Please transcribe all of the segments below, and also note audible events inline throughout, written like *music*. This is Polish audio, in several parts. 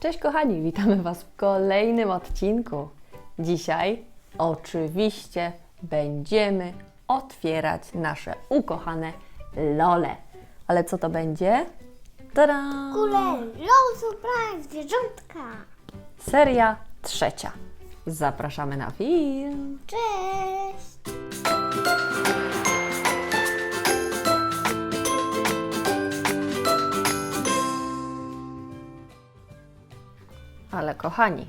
Cześć kochani, witamy Was w kolejnym odcinku. Dzisiaj oczywiście będziemy otwierać nasze ukochane lole. Ale co to będzie? Tada! Kule, low surprise, zwierzątka. Seria trzecia. Zapraszamy na film. Cześć. Ale kochani,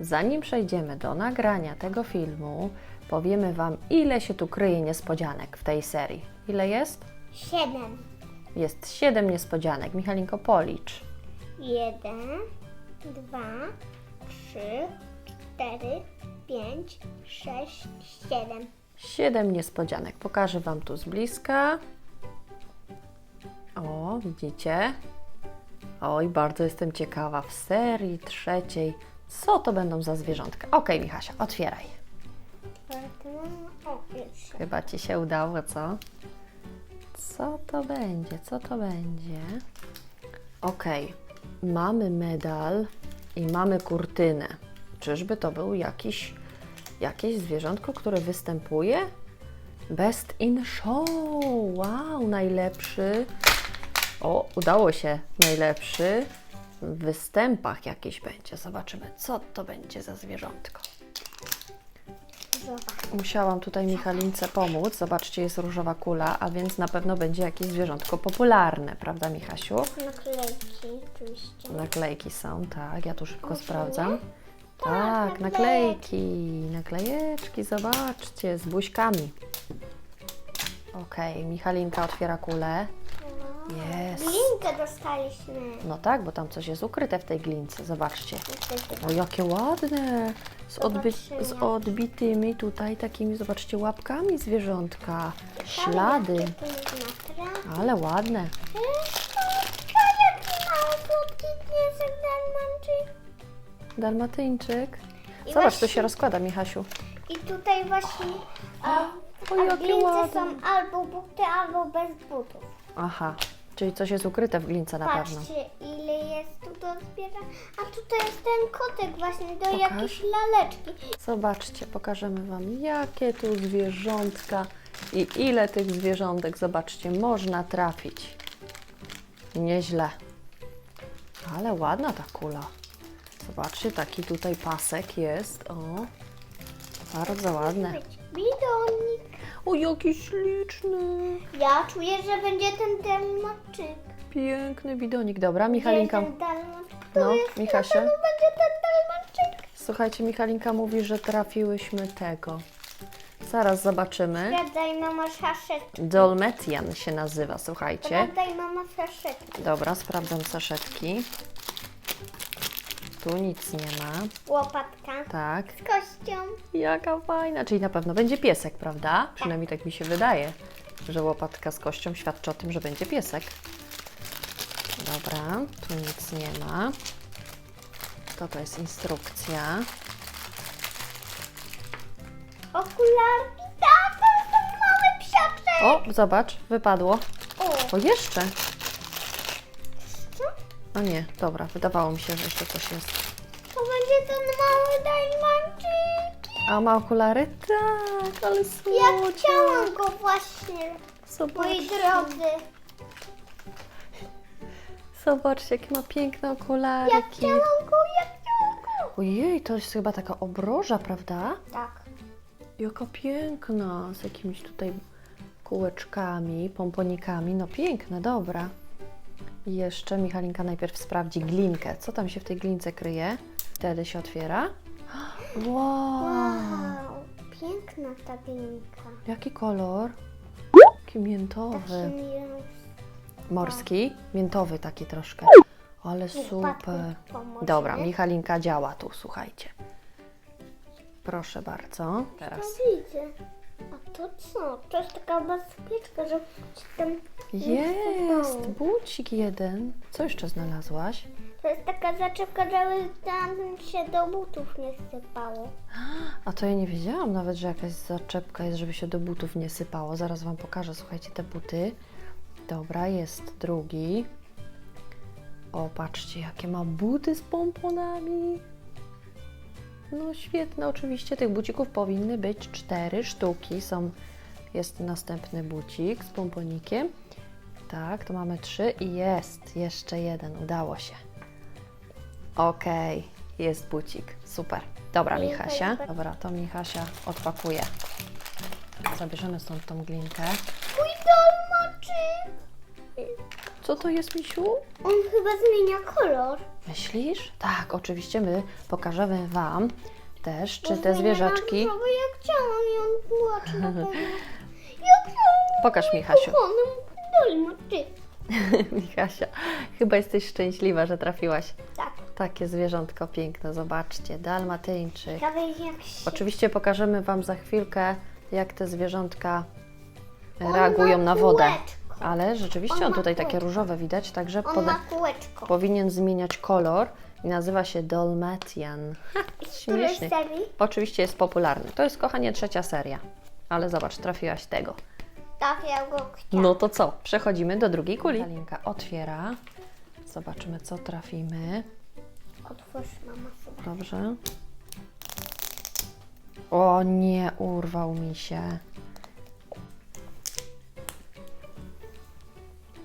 zanim przejdziemy do nagrania tego filmu, powiemy Wam, ile się tu kryje niespodzianek w tej serii. Ile jest? Siedem. Jest siedem niespodzianek. Michalinko, policz. Jeden, dwa, trzy, cztery, pięć, sześć, siedem. Siedem niespodzianek. Pokażę Wam tu z bliska. O, widzicie? Oj, bardzo jestem ciekawa w serii trzeciej. Co to będą za zwierzątka? Okej, Michasia, otwieraj. Chyba Ci się udało, co? Co to będzie? Co to będzie? Okej, mamy medal i mamy kurtynę. Czyżby to był jakiś, jakieś zwierzątko, które występuje? Best in show! Wow, najlepszy. O, udało się. Najlepszy w występach jakiś będzie. Zobaczymy, co to będzie za zwierzątko. Musiałam tutaj Michalince pomóc. Zobaczcie, jest różowa kula, a więc na pewno będzie jakieś zwierzątko popularne, prawda Michasiu? Naklejki, oczywiście. Naklejki są, tak, ja tu szybko sprawdzam. Tak, Tak, naklejki. naklejki, naklejeczki, zobaczcie, z buźkami. Okej, Michalinka otwiera kulę. Jest. Linkę dostaliśmy. No tak, bo tam coś jest ukryte w tej glince, zobaczcie. O, jakie ładne! Z, odbitymi tutaj takimi, zobaczcie, łapkami zwierzątka. Ślady, ale ładne. Dalmatyńczyk. Zobacz, to się rozkłada, Michasiu. I tutaj właśnie a, O, a ładne. są albo buty, albo bez butów. Aha, czyli coś jest ukryte w glince na pewno. Patrzcie, ile jest tu do zbierania. A tutaj jest ten kotek właśnie do Pokaż. jakiejś laleczki. Zobaczcie, pokażemy Wam, jakie tu zwierzątka i ile tych zwierzątek, zobaczcie, można trafić. Nieźle. Ale ładna ta kula. Zobaczcie, taki tutaj pasek jest. O, bardzo ładne. Być Bidonik. O, jaki śliczny. Ja czuję, że będzie ten dalmaczyk. Piękny bidonik. Dobra, Michalinka. Ten dalmaczyk? To No, jest Michasia. na pewno będzie ten dalmaczyk. Słuchajcie, Michalinka mówi, że trafiłyśmy tego. Zaraz zobaczymy. Sprawdzaj mama saszetki. Dolmetian się nazywa, słuchajcie. Sprawdzaj mama saszetki. Dobra, sprawdzam saszetki. Tu nic nie ma. Łopatka. Tak. Z kością. Jaka fajna. Czyli na pewno będzie piesek, prawda? Przynajmniej tak mi się wydaje, że łopatka z kością świadczy o tym, że będzie piesek. Dobra, tu nic nie ma. To to jest instrukcja. Okularki. Tak, to jest ten mały psiaczek. O, zobacz, wypadło. O. O, jeszcze. Co? O nie, dobra, wydawało mi się, że jeszcze coś jest. Ten mały dalmaczyk. A ma okulary? Tak, ale Ja słodkie. chciałam go właśnie, moi Zobaczcie. drodzy. Zobaczcie, jakie ma piękne Ja okularki. chciałam go, ja chciałam go. Ojej, to jest chyba taka obroża, prawda? Tak. Jaka piękna, z jakimiś tutaj kółeczkami, pomponikami. No piękne, dobra. I jeszcze Michalinka najpierw sprawdzi glinkę. Co tam się w tej glince kryje? Wtedy się otwiera. *gasps* Wow! Wow, piękna ta glinka. Jaki kolor? Taki Tak miętowy. mi Morski? Miętowy taki troszkę. Ale super. Patryk pomoże. Dobra, Michalinka działa tu, słuchajcie. Proszę bardzo. To Teraz. widzę. A to co? To jest taka bezpieczka, że ci tam nie Jest, bucik jeden. Co jeszcze znalazłaś? To jest taka zaczepka, żeby tam się do butów nie sypało. A to ja nie wiedziałam nawet, że jakaś zaczepka jest, żeby się do butów nie sypało. Zaraz Wam pokażę, słuchajcie, te buty. Dobra, jest drugi. O, patrzcie, jakie ma buty z pomponami. No świetne, oczywiście tych bucików powinny być cztery sztuki. Są, jest następny bucik z pomponikiem. Tak, to mamy trzy i jest jeszcze jeden, udało się. Okej, jest bucik, super. Dobra, Glinka Michasia. jest- Dobra, to Michasia odpakuje. Zabierzemy stąd tą glinkę. Mój dalmaczy. Co to jest, Misiu? On chyba zmienia kolor. Myślisz? Tak, oczywiście my pokażemy Wam też, czy Bo te zwierzaczki. Różowy, jak chciałam i on płacze na pewno. *laughs* Jak chciałam. Pokaż Michasiu. Kochanym. *laughs* Michasia, chyba jesteś szczęśliwa, że trafiłaś. Tak. Takie zwierzątko piękne, zobaczcie, dalmatyńczyk. Ciekawe jak się... Oczywiście pokażemy Wam za chwilkę, jak te zwierzątka On reagują ma na wodę. Ale rzeczywiście On on ma tutaj takie kółeczko. różowe widać, także On ma kółeczko. powinien zmieniać kolor i nazywa się Dalmatian. Śmiesznie. serii? Oczywiście jest popularny. To jest, kochanie, trzecia seria. Ale zobacz, trafiłaś tego. Tak, ja go chciałam. No to co? Przechodzimy do drugiej kuli. Kalinka otwiera. Zobaczymy, co trafimy. Otwórz mama sobie. Dobrze. O nie, urwał mi się.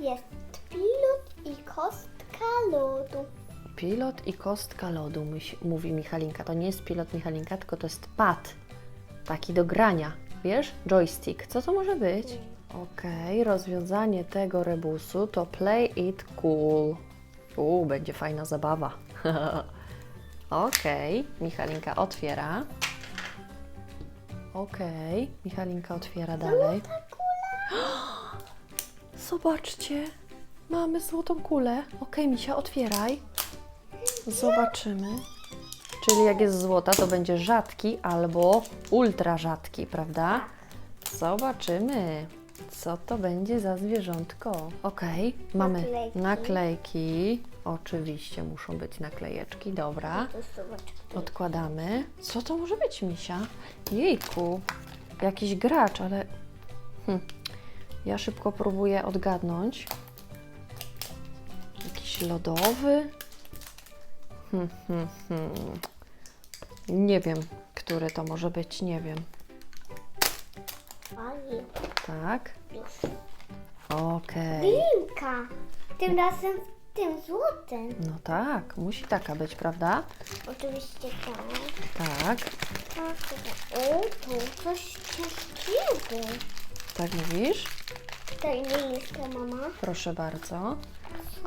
Jest pilot i kostka lodu. Pilot i kostka lodu, mówi Michalinka. To nie jest pilot Michalinka, tylko to jest pad. Taki do grania. Wiesz? Joystick. Co to może być? Okej, rozwiązanie tego rebusu to play it cool. Uuu, będzie fajna zabawa. *laughs* Okej, Michalinka otwiera. Okej, Michalinka otwiera dalej. *gasps* *gasps* Zobaczcie, mamy złotą kulę. Okej, Misia, otwieraj. Zobaczymy. Czyli jak jest złota, to będzie rzadki albo ultra rzadki, prawda? Zobaczymy, co to będzie za zwierzątko. Okej, mamy Naklejki. naklejki. Oczywiście muszą być naklejeczki, dobra. To zobacz. Odkładamy. Co to może być, Misia? Jejku, jakiś gracz, ale hm. Ja szybko próbuję odgadnąć. Jakiś lodowy? Hmm, hmm, hmm. Nie wiem, który to może być, nie wiem. Tak, okej. Glinka. Tym razem tym złotym. No tak, musi taka być, prawda? Oczywiście tak. Tak, Tak, tak. O, to coś ciężkiego. Tak mówisz? Mi listę, mama. Proszę bardzo.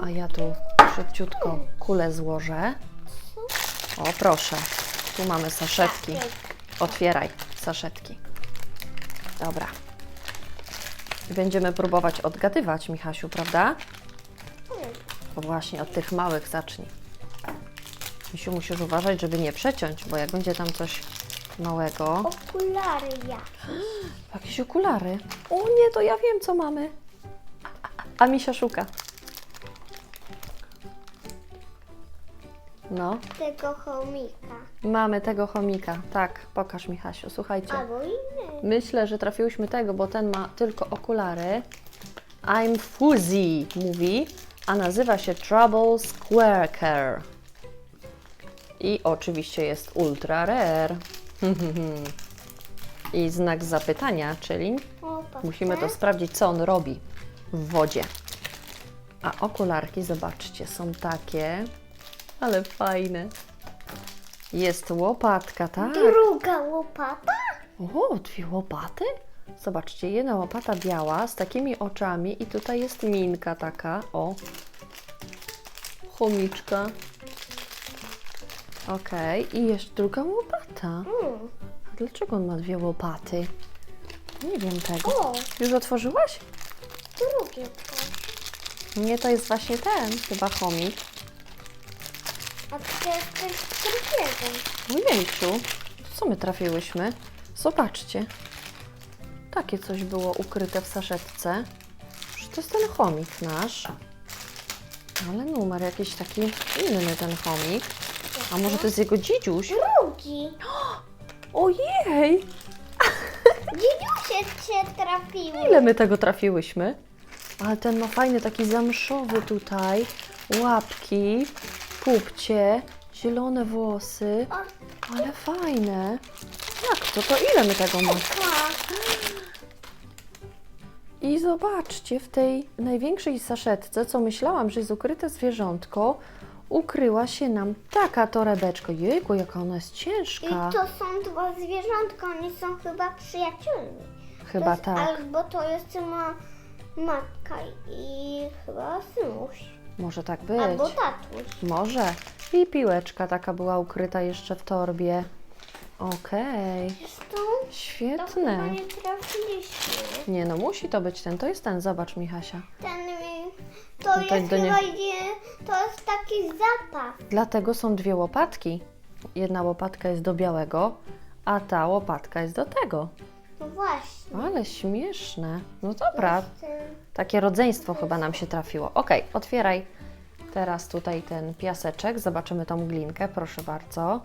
A ja tu szybciutko kulę złożę. O, proszę. Tu mamy saszetki. Tak, Otwieraj saszetki. Dobra. Będziemy próbować odgadywać, Michasiu, prawda? To właśnie od tych małych zacznij. Misiu, musisz uważać, żeby nie przeciąć, bo jak będzie tam coś małego... Okulary jakieś. *gasps* Jakieś okulary. O nie, to ja wiem, co mamy. A, Misia szuka. No, Tego chomika. mamy tego chomika. Tak, pokaż Michasiu. Słuchajcie, Albo inny. myślę, że trafiłyśmy tego, bo ten ma tylko okulary. I'm fuzzy, mówi, a nazywa się Trouble Squarker. I oczywiście jest ultra rare. I znak zapytania, czyli. Musimy to sprawdzić, co on robi w wodzie. A okularki, zobaczcie, są takie, ale fajne. Jest łopatka, tak? Druga łopata? O, dwie łopaty? Zobaczcie, jedna łopata biała z takimi oczami i tutaj jest minka taka, o. Chomiczka. Okej, i jeszcze druga łopata. Mm. A dlaczego on ma dwie łopaty? Nie wiem tego. O, Już otworzyłaś? drugie. Nie, to jest właśnie ten, chyba chomik. A to jest coś drugiego. Ojejciu, co my trafiłyśmy? Zobaczcie. Takie coś było ukryte w saszetce. Że to jest ten chomik nasz. Ale numer jakiś taki inny ten chomik. A może to jest jego dzidziuś? Drugi. *gasps* Ojej! *laughs* Dziedziusie cię trafiły. Ile my tego trafiłyśmy? Ale ten ma fajny, taki zamszowy tutaj. łapki, pupcie, zielone włosy. O, Ale fajne. Jak to? To ile my tego mamy? I zobaczcie, w tej największej saszetce, co myślałam, że jest ukryte zwierzątko, ukryła się nam taka torebeczka. Jejku, jaka ona jest I ciężka. to są dwa zwierzątka, oni są chyba przyjaciółmi. Chyba to jest, tak. Albo to jest ma matka i chyba synuś. Może tak być. Albo tatuś. Może. I piłeczka taka była ukryta jeszcze w torbie. Okej, to chyba świetne. nie trafiliśmy. Nie no, musi to być ten. To jest ten, zobacz Michasia. Ten, to jest do nie- chyba, je, to jest taki zapas. Dlatego są dwie łopatki. Jedna łopatka jest do białego, a ta łopatka jest do tego. No właśnie. Ale śmieszne. No dobra, Ten, takie rodzeństwo chyba nam się trafiło. Okej, otwieraj teraz tutaj ten piaseczek. Zobaczymy tą glinkę, proszę bardzo.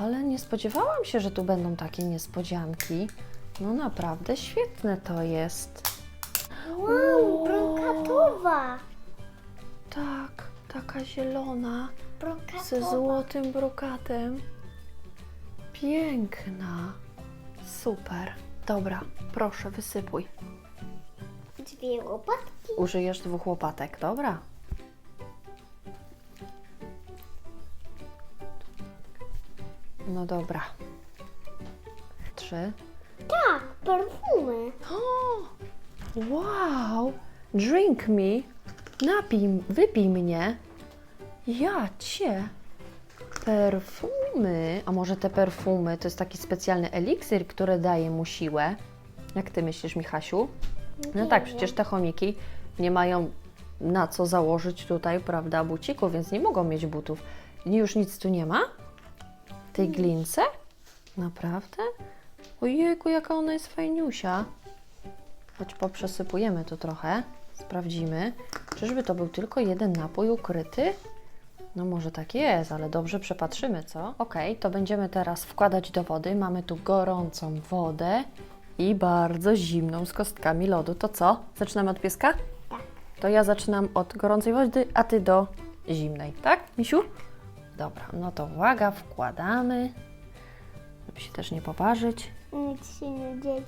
Ale nie spodziewałam się, że tu będą takie niespodzianki. No naprawdę świetne to jest. wow, brokatowa. Tak, taka zielona, ze Brokatowa. złotym brokatem. Piękna. Super. Dobra, proszę, wysypuj. Dwie łopatki. Użyjesz dwóch łopatek, dobra? No dobra. Trzy. Tak, perfumy. O, wow! Drink me. Napij, wypij mnie. Ja cię. Perfumy. A może te perfumy to jest taki specjalny eliksir, który daje mu siłę? Jak ty myślisz, Michasiu? No tak, przecież te chomiki nie mają na co założyć tutaj, prawda, buciku, więc nie mogą mieć butów. I Już nic tu nie ma? W tej glince? Naprawdę? Ojejku, jaka ona jest fajniusia. Choć poprzesypujemy to trochę, sprawdzimy. Czyżby to był tylko jeden napój ukryty? No może tak jest, ale dobrze przepatrzymy, co? Ok, to będziemy teraz wkładać do wody. Mamy tu gorącą wodę i bardzo zimną z kostkami lodu. To co? Zaczynamy od pieska? Tak. To ja zaczynam od gorącej wody, a ty do zimnej, tak, Misiu? Dobra, no to uwaga, wkładamy, żeby się też nie poparzyć. Nic się nie dzieje.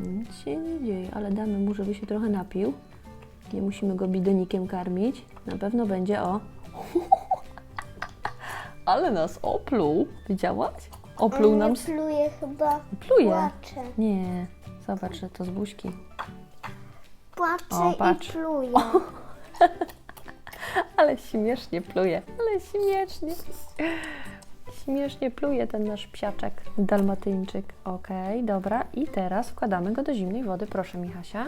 Nic się nie dzieje, ale damy mu, żeby się trochę napił. Nie musimy go bidonikiem karmić. Na pewno będzie o. *laughs* Ale nas opluł. Widziałaś? Opluł On nam. nie pluje chyba. Pluje. Płacze. Nie, zobacz, że to z buźki. Płacze O, patrz. i pluje. *laughs* Ale śmiesznie pluje, ale śmiesznie. Śmiesznie pluje ten nasz psiaczek, dalmatyńczyk. Okej, dobra. I teraz wkładamy go do zimnej wody. Proszę, Michasia.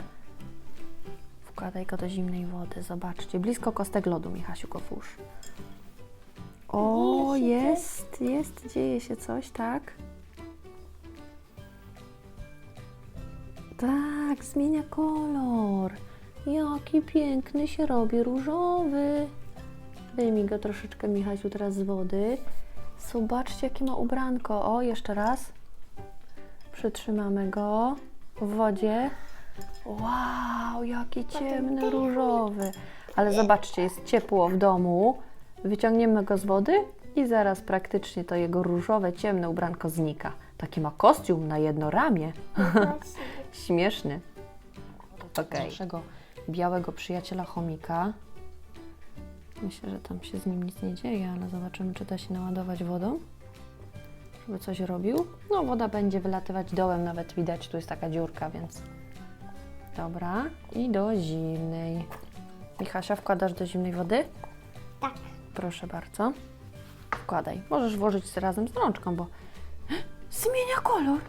Wkładaj go do zimnej wody. Zobaczcie, blisko kostek lodu, Michasiu, go włóż. O, jest, jest, dzieje się coś, tak? Tak, zmienia kolor. Jaki piękny się robi różowy. Wyjmij go troszeczkę, Michasiu, teraz z wody. Zobaczcie, jakie ma ubranko. O, jeszcze raz. Przytrzymamy go w wodzie. Wow, jaki ciemny, różowy. Ale zobaczcie, jest ciepło w domu. Wyciągniemy go z wody i zaraz praktycznie to jego różowe, ciemne ubranko znika. Taki ma kostium na jedno ramię. *laughs* Śmieszny. Okej. Naszego białego przyjaciela chomika. Myślę, że tam się z nim nic nie dzieje, ale zobaczymy, czy da się naładować wodą, żeby coś robił. No, woda będzie wylatywać dołem, nawet widać, tu jest taka dziurka, więc... Dobra, i do zimnej. Michasia, wkładasz do zimnej wody? Tak. Proszę bardzo. Wkładaj. Możesz włożyć razem z rączką, bo *gasps* zmienia kolor.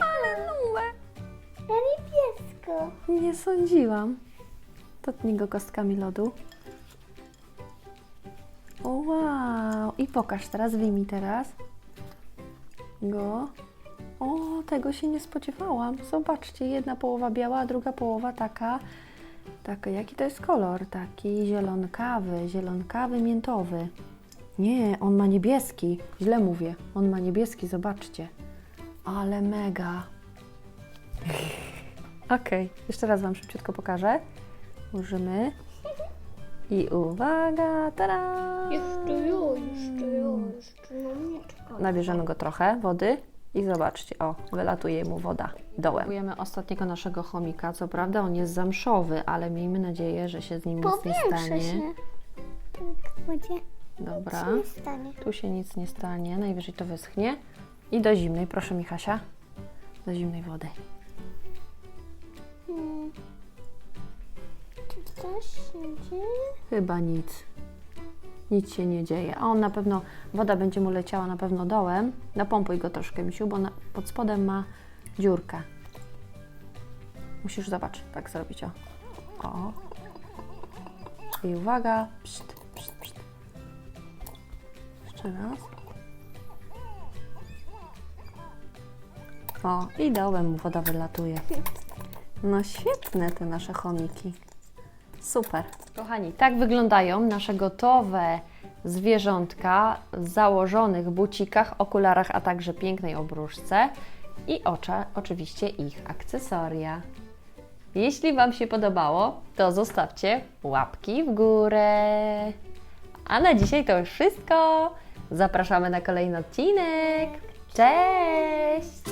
Ale numer. Na niebiesko. Nie sądziłam. Dotknij go kostkami lodu. O wow! I pokaż teraz, wyjmij teraz. Go. O, tego się nie spodziewałam. Zobaczcie, jedna połowa biała, a druga połowa taka. Taka, jaki to jest kolor? Taki zielonkawy, zielonkawy, miętowy. Nie, on ma niebieski. Źle mówię. On ma niebieski, zobaczcie. Ale mega. *laughs* Okej, jeszcze raz Wam szybciutko pokażę. Użymy. I uwaga, tada! Jeszcze ja, jeszcze ja, jeszcze na mnie czeka. Nabierzemy go trochę wody i zobaczcie, o, wylatuje mu woda dołem. Kupujemy ostatniego naszego chomika. Co prawda on jest zamszowy, ale miejmy nadzieję, że się z nim nic nie Powiększę stanie. się. Tak, będzie. Dobra. Co się stanie? Tu się nic nie stanie, najwyżej to wyschnie. I do zimnej, proszę Michasia. Do zimnej wody. Hmm. Coś się dzieje? Chyba nic. Nic się nie dzieje. A on na pewno, woda będzie mu leciała na pewno dołem. Napompuj go troszkę, misiu, bo na, pod spodem ma dziurkę. Musisz, zobacz, tak zrobić, o. O. I uwaga. Pszt, pszt, pszt. Jeszcze raz. O, i dołem mu woda wylatuje. No świetne te nasze chomiki. Super. Kochani, tak wyglądają nasze gotowe zwierzątka w założonych bucikach, okularach, a także pięknej obruszce i ocza, oczywiście ich akcesoria. Jeśli Wam się podobało, to zostawcie łapki w górę. A na dzisiaj to już wszystko. Zapraszamy na kolejny odcinek. Cześć!